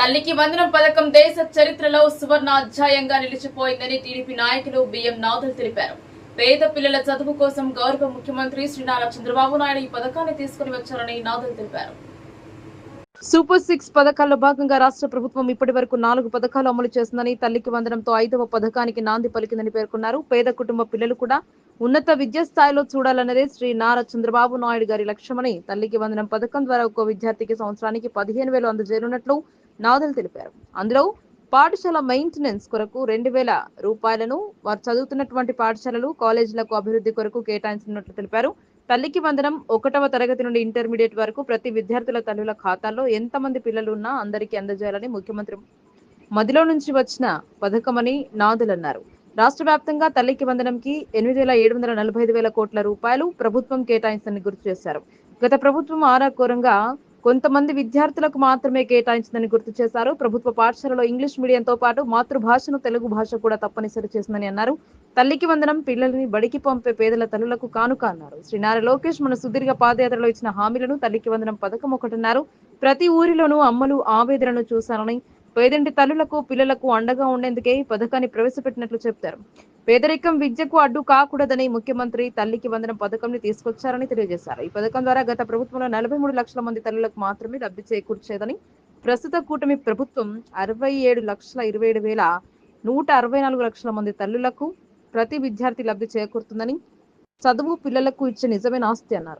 తల్లికి వందనం పథకం దేశ చరిత్రలో సువర్ణ అధ్యాయంగా నిలిచిపోయిందని టీడీపీ నాయకులు బిఎం నాథల్ తెలిపారు. పేద పిల్లల చదువు కోసం గౌరవ ముఖ్యమంత్రి శ్రీ నారా చంద్రబాబు నాయుడు ఈ పథకాన్ని తీసుకుని వచ్చారని నాథుల్ తెలిపారు. సూపర్ సిక్స్ పథకాల్లో భాగంగా రాష్ట్ర ప్రభుత్వం ఇప్పటి వరకు నాలుగు పథకాలు అమలు చేస్తుందని తల్లికి వందనంతో ఐదవ పథకానికి నాంది పలికిందని పేర్కొన్నారు. పేద కుటుంబ పిల్లలు కూడా ఉన్నత విద్యా స్థాయిలో చూడాలన్నదే శ్రీ నారా చంద్రబాబు నాయుడు గారి లక్ష్యమని తల్లికి వందనం పథకం ద్వారా ఒక్కో విద్యార్థికి సంవత్సరానికి పదిహేను వేలు అందజేయనున్నట్లు నాదల్ తెలిపారు. అందులో పాఠశాల మెయింటెనెన్స్ కొరకు రెండు వేల రూపాయలను వారు చదువుతున్నటువంటి పాఠశాలలు కాలేజీలకు అభివృద్ధి కొరకు కేటాయించినట్లు తెలిపారు. తల్లికి వందనం ఒకటవ తరగతి నుండి ఇంటర్మీడియట్ వరకు ప్రతి విద్యార్థుల తల్లుల ఖాతాల్లో ఎంతమంది పిల్లలు ఉన్నా అందరికీ అందజేయాలని ముఖ్యమంత్రి మదిలో నుంచి వచ్చిన పథకమని నాదులు అన్నారు. రాష్ట్ర వ్యాప్తంగా తల్లికి వందనంకి ఎనిమిది వేల ఏడు వందల నలభై ఐదు వేల కోట్ల రూపాయలు ప్రభుత్వం కేటాయించని గుర్తు చేశారు. గత ప్రభుత్వం ఆరాకోరంగా కొంతమంది విద్యార్థులకు మాత్రమే కేటాయించిందని గుర్తు చేశారు. ప్రభుత్వ పాఠశాలలో ఇంగ్లీష్ మీడియంతో పాటు మాతృభాషను తెలుగు భాష కూడా తప్పనిసరి చేసిందని అన్నారు. తల్లికి వందనం పిల్లల్ని బడికి పంపే పేదల తల్లులకు కానుక అన్నారు. శ్రీ నారా లోకేష్ మన సుదీర్ఘ పాదయాత్రలో ఇచ్చిన హామీలను తల్లికి వందనం పథకం ఒకటన్నారు. ప్రతి ఊరిలోనూ అమ్మలు ఆవేదనను చూశారని పేదింటి తల్లులకు పిల్లలకు అండగా ఉండేందుకే ఈ పథకాన్ని ప్రవేశపెట్టినట్లు చెప్తారు. పేదరికం విద్యకు అడ్డు కాకూడదని ముఖ్యమంత్రి తల్లికి వందనం పథకంని తీసుకొచ్చారని తెలియజేశారు. ఈ పథకం ద్వారా గత ప్రభుత్వంలో నలభై మూడు లక్షల మంది తల్లులకు మాత్రమే లబ్ధి చేకూర్చేదని ప్రస్తుత కూటమి ప్రభుత్వం అరవై ఏడు లక్షల ఇరవై ఏడు వేల నూట అరవై నాలుగు లక్షల మంది తల్లులకు ప్రతి విద్యార్థి లబ్ధి చేకూరుతుందని చదువు పిల్లలకు ఇచ్చే నిజమైన ఆస్తి అన్నారు.